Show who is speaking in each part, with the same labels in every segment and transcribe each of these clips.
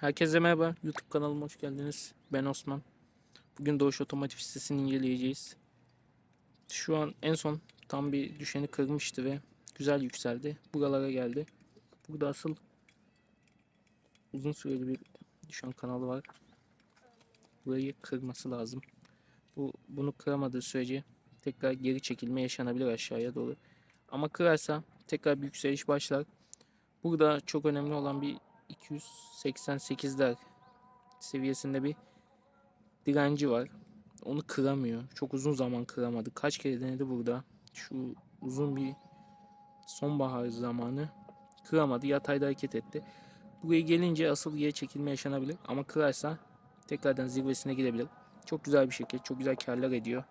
Speaker 1: Herkese merhaba. YouTube kanalıma hoş geldiniz. Ben Osman. Bugün Doğuş Otomotiv sitesini inceleyeceğiz. Şu an en son tam bir düşeni kırmıştı ve güzel yükseldi. Buralara geldi. Burada asıl uzun süreli bir düşen kanalı var. Burayı kırması lazım. Bu bunu kıramadığı sürece tekrar geri çekilme yaşanabilir aşağıya doğru. Ama kırarsa tekrar bir yükseliş başlar. Burada çok önemli olan bir 288'ler seviyesinde bir direnci var. Onu kıramıyor. Çok uzun zaman kıramadı. Kaç kere denedi burada. Şu uzun bir sonbahar zamanı kıramadı. Yatayda hareket etti. Buraya gelince asıl geri çekilme yaşanabilir. Ama kırarsa tekrardan zirvesine gidebilir. Çok güzel bir şirket. Çok güzel karlar ediyor.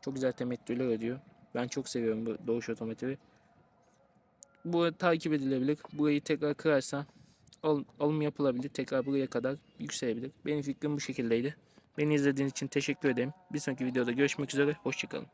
Speaker 1: Çok güzel temettüler ediyor. Ben çok seviyorum bu Doğuş Otomotiv'i. Bu takip edilebilir. Burayı tekrar kırarsa al- alım yapılabilir. Tekrar buraya kadar yükselebilir. Benim fikrim bu şekildeydi. Beni izlediğiniz için teşekkür ederim. Bir sonraki videoda görüşmek üzere. Hoşçakalın.